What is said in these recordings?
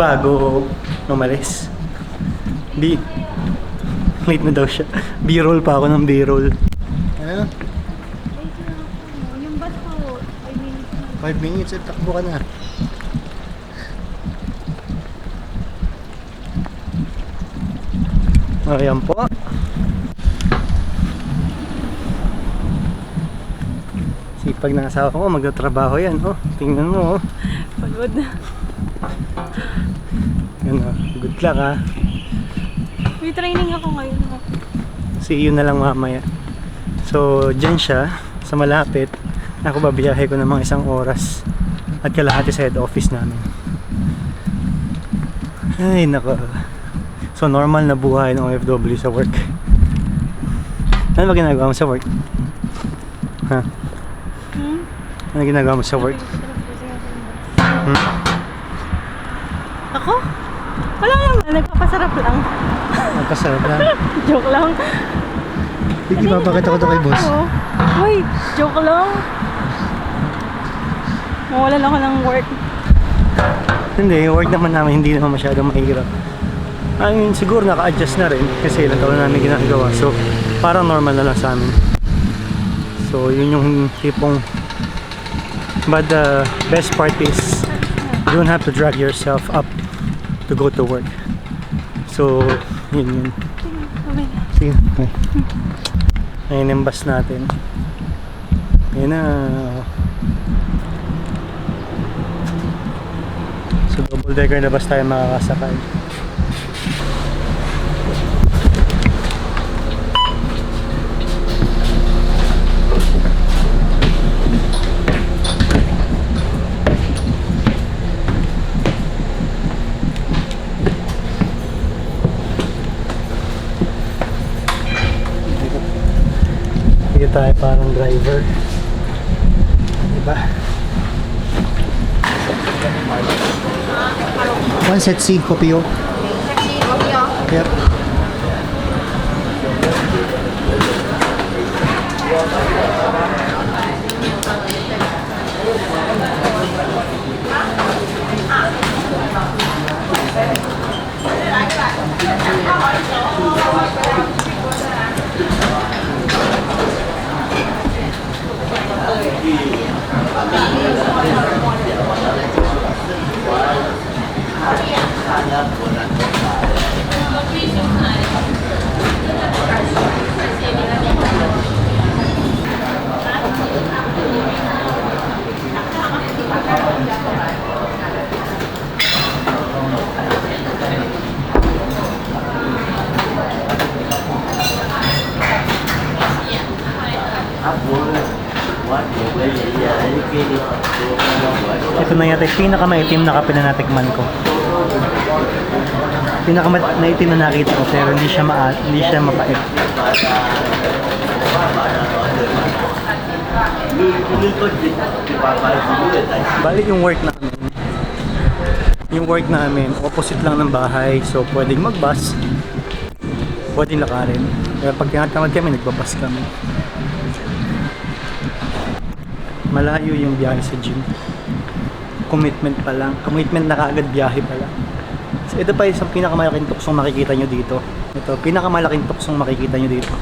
bago umalis. Di, late na daw siya. B-roll pa ako ng B-roll. Ano? Yung bus po, I mean, 5 minutes at takbo ka na. Ayan po. Sipag na asawa ko, magtatrabaho yan. Oh, tingnan mo. Oh. pagod na. Yan, oh. Good luck ha. May training ako ngayon. oh. See you na lang mamaya. So, dyan siya, sa malapit. Ako babiyahe ko ng mga isang oras. At kalahati sa head office namin. Ay, nako. So, normal na buhay ng OFW sa work. Ano ba ginagawa mo sa work? Ha? Hmm? Ano ginagawa mo sa work? Hmm? Ako? Wala naman, nagpapasarap lang. Nagpasarap lang. joke lang. Hindi, papakita ko to kay boss. Oo. Uy, joke lang. Mawalan ako ng work. Hindi, yung work naman namin hindi naman masyadong mahirap. I mean, siguro naka-adjust na rin kasi ilang taon na namin ginagawa. So, parang normal na lang sa amin. So, yun yung tipong But the best part is you don't have to drag yourself up to go to work. So, yun yun. Sige. Okay. Ayun yung bus natin. Ayun na. So, double decker na bus tayo makakasakay. Hindi tayo parang driver. Diba? One set C, kopio. Yep. Ito na yung pinakamaitim na kape na natikman ko. Pinakamaitim na nakita ko pero hindi siya ma hindi siya mapait. Balik yung work namin. Yung work namin, opposite lang ng bahay. So, pwedeng mag-bus. Pwedeng lakarin. Kaya pag tinatamad kami, nagbabas kami. Malayo yung biyahe sa gym. Commitment pa lang. Commitment na kaagad biyahe pa lang. So, ito pa isang pinakamalaking tuksong makikita nyo dito. Ito, pinakamalaking tuksong makikita nyo dito.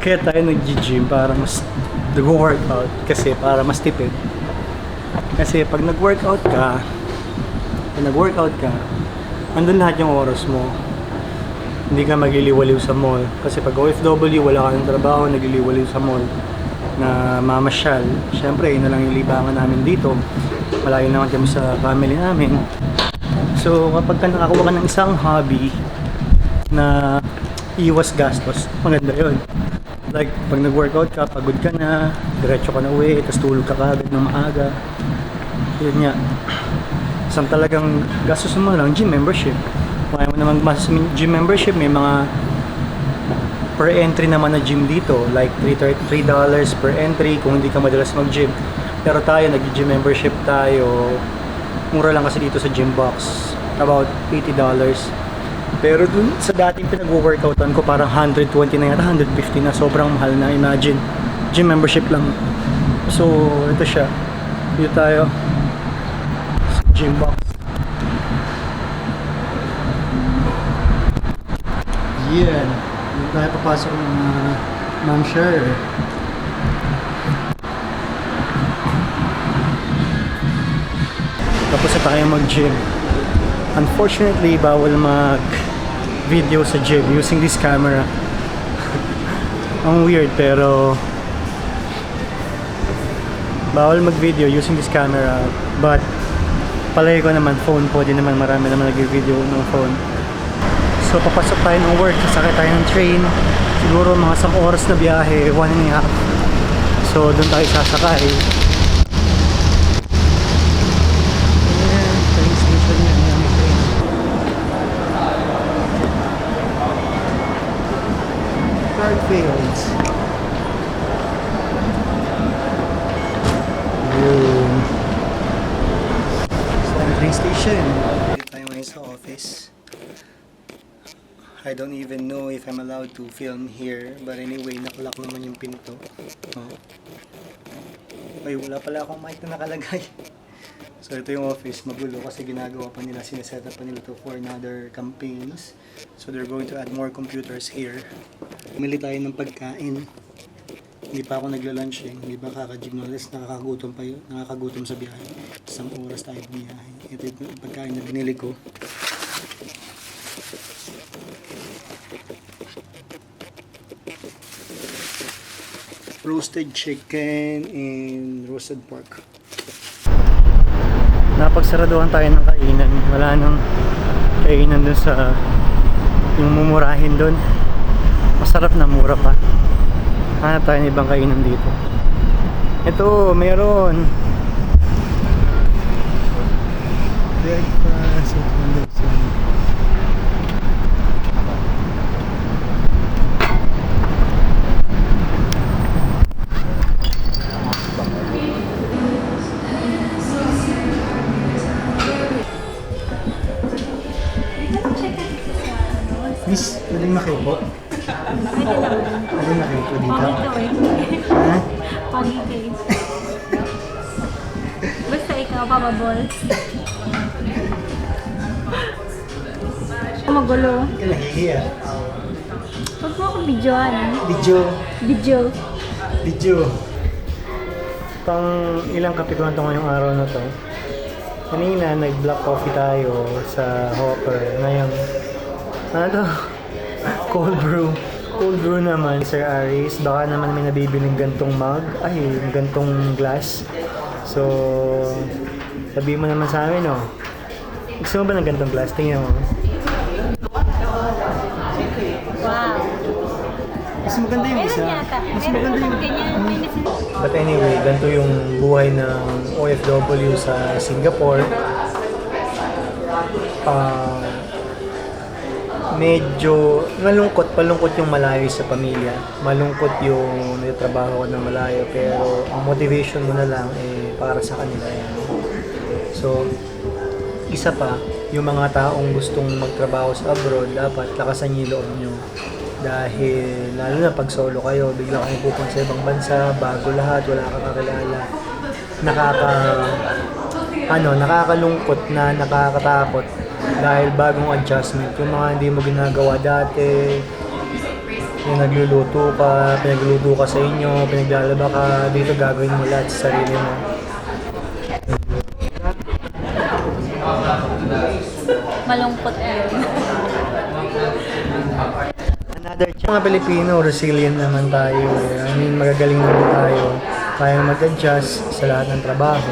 Kaya tayo nag-gym para mas nag-workout kasi para mas tipid. Kasi pag nag-workout ka, pag nag-workout ka, andun lahat yung oras mo. Hindi ka magliliwaliw sa mall. Kasi pag OFW, wala ka ng trabaho, nagliliwaliw sa mall na mamasyal. Siyempre, yun lang yung libangan namin dito. Malayo naman kami sa family namin. So, kapag ka nakakuha ka ng isang hobby na iwas gastos, maganda yun. Like, pag nag-workout ka, pagod ka na, diretso ka na uwi, tapos tulog ka kagad ng maaga. Yun nga. Isang talagang gastos mo lang, gym membership. Kung ayaw mo naman mas gym membership, may mga per entry naman na gym dito. Like $3 $3 per entry kung hindi ka madalas mag-gym. Pero tayo, nag-gym membership tayo. Mura lang kasi dito sa gym box. About $80. Pero dun sa dating pinag-workoutan ko, parang 120 na yata, 150 na. Sobrang mahal na. Imagine, gym membership lang. So, ito siya. Dito tayo. Sa gym box. Yan. Dito tayo papasok ng uh, Ma'am Sher. Tapos na tayo mag-gym. Unfortunately, bawal mag-video sa gym using this camera. Ang weird pero bawal mag-video using this camera. But palagi ko naman phone po din naman. Marami naman nag-video ng phone. So papasok tayo ng work. Sasakay tayo ng train. Siguro mga isang oras na biyahe one and a half. So doon tayo sasakay Cardfields Yun. Sa train station. Dito tayo ngayon sa office. I don't even know if I'm allowed to film here. But anyway, nakulak naman yung pinto. Oh. Ay, wala pala akong mic na nakalagay. So ito yung office, magulo kasi ginagawa pa nila, sineset up pa nila to for another campaigns. So they're going to add more computers here. Bumili tayo ng pagkain. Hindi pa ako nagla-lunch eh. Hindi ba kaka-gym knowledge, nakakagutom pa yun. Nakakagutom sa biyahe. Isang oras tayo bumiyahe. Ito yung pagkain na binili ko. Roasted chicken and roasted pork. Napagsaraduhan tayo ng kainan. Wala nang kainan dun sa yung mumurahin dun. Masarap na mura pa. Hanap tayo ng ibang kainan dito. Ito, meron. Breakfast Huwag mo akong videoan. Video. Video. Video. Pang ilang na ito ngayong araw na to. Kanina, nag-black coffee tayo sa Hopper. Ngayon, ano to? Cold brew. Cold brew naman, Sir Aris. Baka naman may nabibiling gantong mug. Ay, gantong glass. So, sabihin mo naman sa amin, oh. Gusto mo ba ng gantong glass? Tingnan mo. Wow. Mas maganda yung isa. Mas maganda yung... But anyway, ganito yung buhay ng OFW sa Singapore. Ah, medyo malungkot, palungkot yung malayo sa pamilya. Malungkot yung nagtrabaho ko ng malayo. Pero ang motivation mo na lang eh para sa kanila yan. So, isa pa, yung mga taong gustong magtrabaho sa abroad, dapat lakasan niyo yung loob nyo. Dahil, lalo na pag solo kayo, bigla kayo pupunta sa ibang bansa, bago lahat, wala kang kakilala. Nakaka, ano, nakakalungkot na nakakatakot dahil bagong adjustment. Yung mga hindi mo ginagawa dati, yung nagluluto ka, pinagluluto ka sa inyo, pinaglalaba ka, dito gagawin mo lahat sa sarili mo. Malungkot eh. Another chance. Mga Pilipino, resilient naman tayo. eh. I mean, magagaling naman tayo. Kaya mag-adjust sa lahat ng trabaho.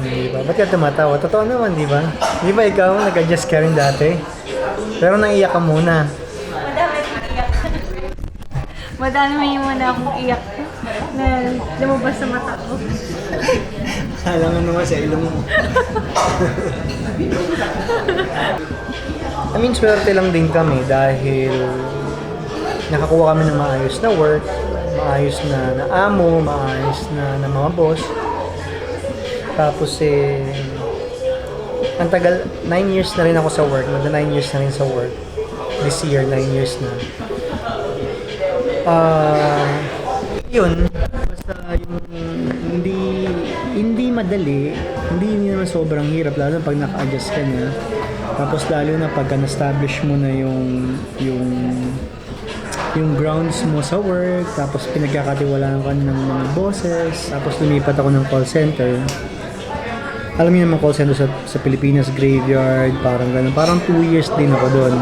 Hindi ba? Ba't ka tumatawa? Totoo naman, di ba? Di ba ikaw, nag-adjust ka rin dati? Pero naiyak ka muna. Madami akong iyak. Madami muna akong iyak na lumabas sa mata ko. Alam mo naman sa ilong mo. I mean, swerte lang din kami dahil nakakuha kami ng maayos na work, maayos na, na amo, maayos na, na mga boss. Tapos eh, ang tagal, 9 years na rin ako sa work, magda 9 years na rin sa work. This year, 9 years na. Ah, yun, basta yung hindi hindi madali, hindi, hindi naman sobrang hirap lalo pag naka-adjust ka na. Tapos lalo na pagka na-establish mo na yung yung yung grounds mo sa work, tapos pinagkakatiwalaan ka ng mga bosses, tapos lumipat ako ng call center. Alam niyo naman call center sa, sa Pilipinas graveyard, parang ganun. Parang 2 years din ako doon.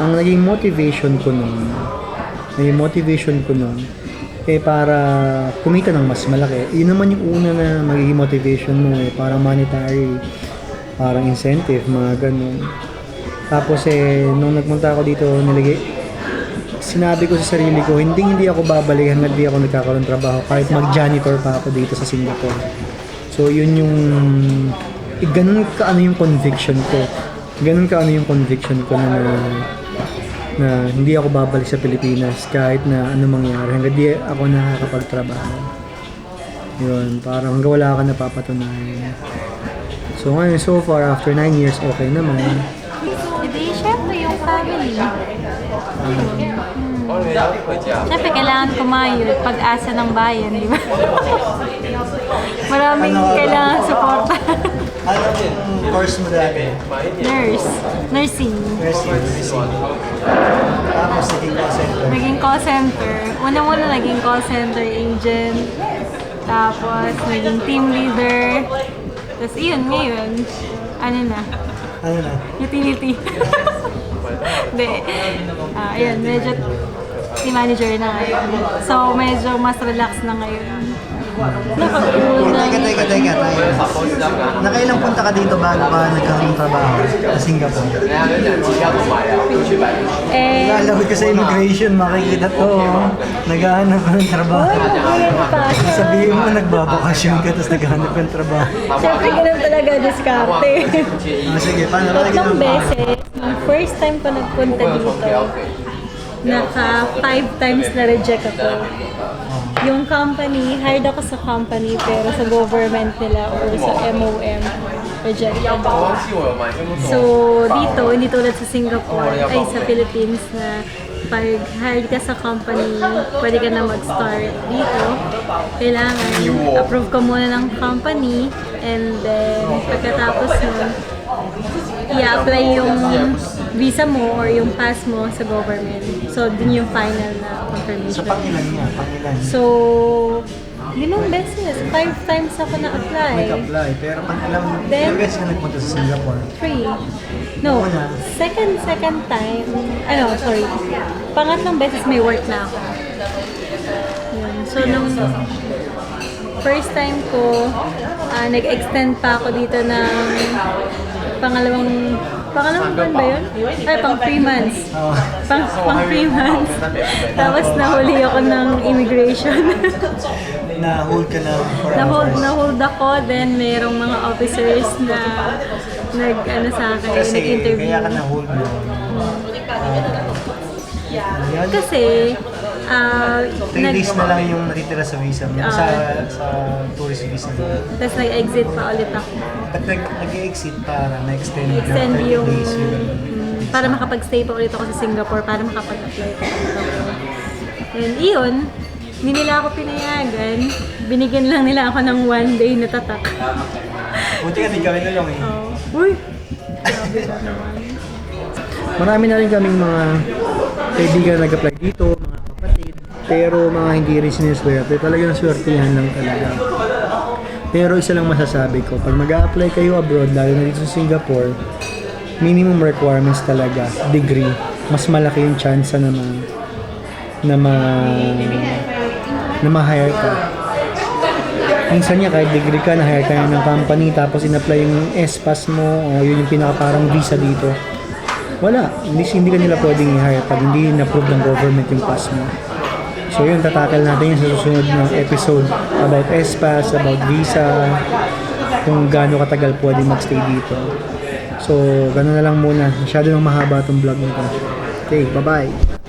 Ang naging motivation ko nun, naging motivation ko nun, eh para kumita ng mas malaki. Yun naman yung una na magiging motivation mo eh, parang monetary, parang incentive, mga ganun. Tapos eh, nung nagpunta ako dito, nilagay, sinabi ko sa sarili ko, hindi hindi ako babalik hanggang di ako nagkakaroon trabaho kahit mag-janitor pa ako dito sa Singapore. So yun yung eh, ganun ka ano yung conviction ko. Ganun ka ano yung conviction ko na, na na hindi ako babalik sa Pilipinas kahit na ano mangyari hanggang di ako nakakapagtrabaho. Yun, parang hanggang wala ka napapatunayan. So ngayon, so far, after 9 years, okay naman. Hindi, syempre yung family. Hmm. Syempre, kailangan kumayod. Pag-asa ng bayan, di ba? Maraming Ano- kailangan suporta. Ano yung course mo dati? Nurse. Nursing. Nursing. Nursing. Tapos naging call center. Naging call center. Una-una naging call center agent. Tapos naging team leader. Tapos iyon, ngayon, ano na, Ano na? utility. Hindi. Ah, ayun, medyo team manager na ngayon. So, medyo mas relax na ngayon. Teka, teka, teka, teka. Nakailang punta ka dito bago ka nagkaroon ng trabaho sa Singapore? Eh, Lalawid ka sa immigration, makikita to. oh. Naghahanap ka ng trabaho. ngayon pa. Sabihin mo, nagbabakasyon ka, tapos naghahanap ka ng trabaho. Siyempre, ganun talaga diskarte. Ah, sige, paano ka Tatlong beses, nung first time ko nagpunta dito, naka five times na reject ako. Yung company, hired ako sa company pero sa government nila or sa MOM, rejected ako. So, dito, hindi tulad sa Singapore, ay sa Philippines na pag hired ka sa company, pwede ka na mag-start dito. Kailangan, approve ka muna ng company and then pagkatapos nun, i-apply yung visa mo or yung pass mo sa government. So, dun yung final na Sa confirmation. pangilan niya, pangilan. So, limang beses, five times ako na-apply. Nag-apply, pero pag alam mo, Then- ilang beses ka nagpunta sa Singapore? Three. No, Una. second, second time, ano, sorry, pangatlong beses may work na ako. Yun. So, nung first time ko, ah, nag-extend pa ako dito ng pangalawang, pangalawang buwan ba yun? Ay, pang three months. Oo. Pang, pang three months. Tapos nahuli ako ng immigration. Na-hold ka na for na-hold, na-hold ako, then merong mga officers na nag, ano sa akin, Kasi, nag-interview. kaya ka na-hold mo. Yan. Kasi, ah, Three nag, days na lang yung natitira sa visa mo, Ah. sa, sa tourist visa mo. tapos nag-exit pa ulit ako. At nag, nag-exit para na-extend na Extend 30 yung, days yun. mm, para makapag-stay pa ulit ako sa Singapore, para makapag-apply pa ulit ako. And iyon, hindi nila ako pinayagan. Binigyan lang nila ako ng one day na tatak. Buti ka, di kami nalong eh. Oh. Uy! Grabe ka naman. Marami na rin kaming mga kaibigan nag-apply dito, mga kapatid. Pero mga hindi rin siniswerte. Talaga naswertihan lang talaga. Pero isa lang masasabi ko, pag mag apply kayo abroad, lalo na dito sa Singapore, minimum requirements talaga, degree. Mas malaki yung chance na ma, na ma, na ma-hire ka. Minsan niya kahit degree ka, na-hire ka ng company, tapos in-apply yung S-Pass mo, o yun yung pinaka parang visa dito. Wala. Hindi, hindi ka nila pwedeng i-hire pag hindi na-approve ng government yung pass mo. So yun, tatakal natin yun sa susunod na episode about S-Pass, about visa, kung gaano katagal pwede magstay dito. So, gano'n na lang muna. Masyado nang mahaba itong vlog na to. Okay, bye-bye.